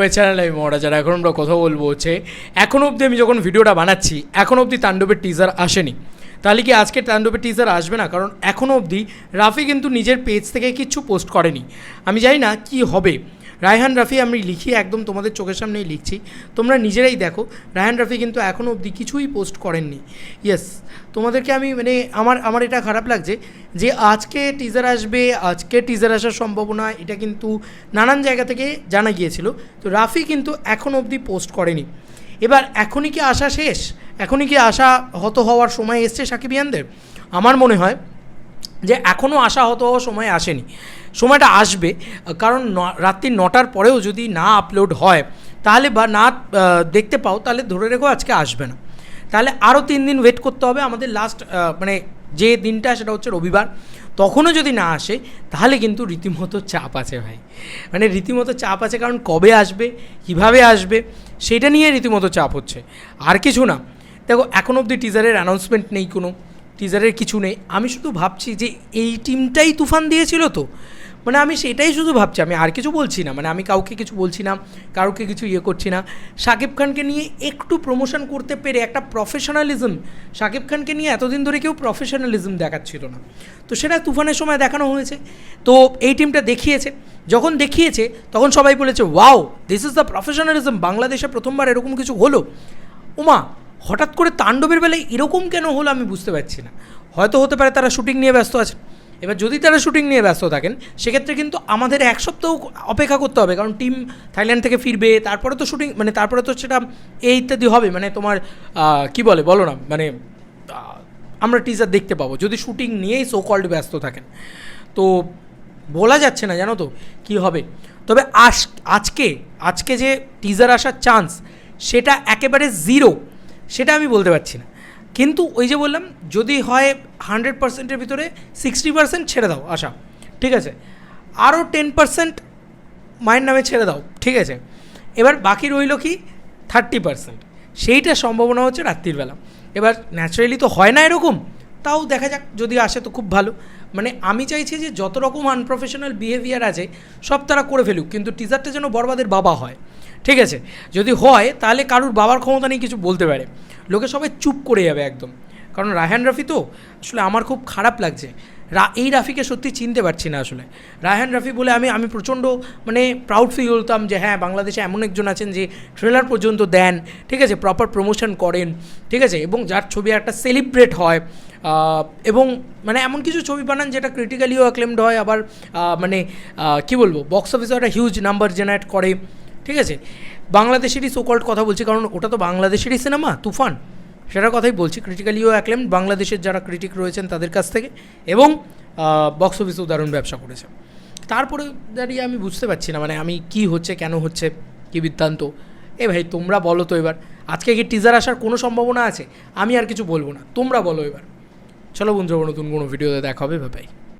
My channel আমি মহারাজ আর এখন আমরা কথা বলব হচ্ছে, এখন অবধি আমি যখন ভিডিওটা বানাচ্ছি, এখন অবধি তাণ্ডবের টিজার আসেনি। তাহলে কি আজকে তাণ্ডবের টিজার আসবে না? কারণ এখনও অবধি রাফি কিন্তু নিজের পেজ থেকে কিচ্ছু পোস্ট করেনি। আমি জানি না কি হবে। রায়হান রাফি আমি লিখি, একদম তোমাদের চোখের সামনেই লিখছি। তোমরা নিজেরাই দেখো, রায়হান রাফি কিন্তু এখনও অবধি কিছুই পোস্ট করেননি। ইয়েস তোমাদেরকে আমি মানে আমার আমার এটা খারাপ লাগছে যে আজকে টিজার আসবে, আজকে টিজার আসার সম্ভাবনা, এটা কিন্তু নানান জায়গা থেকে জানা গিয়েছিল। তো রাফি কিন্তু এখন অবধি পোস্ট করেনি। এবার এখনই কি আসা শেষ? এখনই কি আসা হত হওয়ার সময় এসছে সাকিব ইয়ানদের? আমার মনে হয় যে এখনও আশা হতো সময় আসেনি। সময়টা আসবে, কারণ রাত্রি নটার পরেও যদি না আপলোড হয়, তাহলে বা না দেখতে পাও, তাহলে ধরে রেখো আজকে আসবে না। তাহলে আরও তিন দিন ওয়েট করতে হবে, আমাদের লাস্ট মানে যে দিনটা সেটা হচ্ছে রবিবার, তখনও যদি না আসে, তাহলে কিন্তু রীতিমতো চাপ আছে ভাই। মানে রীতিমতো চাপ আছে, কারণ কবে আসবে, কীভাবে আসবে, সেটা নিয়ে রীতিমতো চাপ হচ্ছে। আর কিছু না। দেখো, এখন অবধি টিজারের অ্যানাউন্সমেন্ট নেই কোনো। টিজারের কিছু নেই। আমি শুধু ভাবছি যে এই টিমটাই তুফান দিয়েছিল তো। মানে আমি সেটাই শুধু ভাবছি। আমি আর কিছু বলছি না। মানে আমি কাউকে কিছু বলছি না, কাউকে কিছু ইয়ে করছি না। শাকিব খানকে নিয়ে একটু প্রমোশন করতে পেরে একটা প্রফেশনালিজম শাকিব খানকে নিয়ে এতদিন ধরে কেউ প্রফেশনালিজম দেখাচ্ছিল না। তো সেটা তুফানের সময় দেখানো হয়েছে। তো এই টিমটা দেখিয়েছে। যখন দেখিয়েছে, তখন সবাই বলেছে, wow this is the professionalism বাংলাদেশে প্রথমবার এরকম কিছু হলো। উমা হঠাৎ করে তাণ্ডবের বেলায় এরকম কেন হলো আমি বুঝতে পারছি না। হয়তো হতে পারে তারা শুটিং নিয়ে ব্যস্ত আছে। এবার যদি তারা শুটিং নিয়ে ব্যস্ত থাকেন, সেক্ষেত্রে কিন্তু আমাদের এক সপ্তাহ অপেক্ষা করতে হবে। কারণ টিম থাইল্যান্ড থেকে ফিরবে, তারপরে তো শুটিং মানে তারপরে তো সেটা এই ইত্যাদি হবে। মানে তোমার কি বলে, বলো না মানে আমরা টিজার দেখতে পাবো। যদি শুটিং নিয়েই সো কল্ড ব্যস্ত থাকেন। তো বলা যাচ্ছে না, জানো তো, কি হবে। তবে আজ, আজকে আজকে যে টিজার আসার চান্স সেটা একেবারে জিরো সেটা আমি বলতে পারছি না। কিন্তু ওই যে বললাম, যদি হয় হান্ড্রেড পার্সেন্টের ভিতরে সিক্সটি পার্সেন্ট ছেড়ে দাও, আশা। ঠিক আছে? আরও টেন পার্সেন্ট মায়ের নামে ছেড়ে দাও, ঠিক আছে? এবার বাকি রইল কি? থার্টি পার্সেন্ট সেইটা সম্ভাবনা হচ্ছে রাত্রির বেলা। এবার ন্যাচারালি তো হয় না এরকম, তাও দেখা যাক, যদি আসে তো খুব ভালো। মানে আমি চাইছি যে যত রকম আনপ্রফেশনাল বিহেভিয়ার আছে, সব তারা করে ফেলুক, কিন্তু টিজারটা যেন বরবাদের বাবা হয়। ঠিক আছে? যদি হয়, তাহলে কারুর বাবার ক্ষমতা নেই কিছু বলতে পারে। লোকে সবাই চুপ করে যাবে একদম। কারণ রায়হান রাফি তো, আসলে আমার খুব খারাপ লাগছে। রা, এই রাফিকে সত্যি চিনতে পারছি না আসলে। রায়হান রাফি বলে আমি আমি প্রচণ্ড মানে প্রাউড ফিল হতাম যে হ্যাঁ বাংলাদেশে এমন একজন আছেন যে ট্রেলার পর্যন্ত দেন, ঠিক আছে প্রপার প্রমোশন করেন, ঠিক আছে, এবং যার ছবি একটা সেলিব্রেট হয় এবং মানে এমন কিছু ছবি বানান যেটা ক্রিটিক্যালিও অ্যাক্লেমড হয়, আবার মানে কী বলব বক্স অফিসে একটা হিউজ নাম্বার জেনারেট করে। ঠিক আছে? বাংলাদেশেরই সোকল্ড কথা বলছি, কারণ ওটা তো বাংলাদেশেরই সিনেমা তুফান। সেটার কথাই বলছি ক্রিটিক্যালিও অ্যাক্লেম বাংলাদেশের যারা ক্রিটিক রয়েছেন তাদের কাছ থেকে, এবং বক্স অফিসেও দারুণ ব্যবসা করেছে। তারপরে দাঁড়িয়ে আমি বুঝতে পারছি না মানে আমি কি হচ্ছে, কেন হচ্ছে, কী বৃত্তান্ত? এ ভাই, তোমরা বলো তো এবার। আজকে কি টিজার আসার কোনো সম্ভাবনা আছে? আমি আর কিছু বলব না, তোমরা বলো এবার। চলো বন্ধুরা, নতুন কোনো ভিডিওতে দেখা হবে ভাই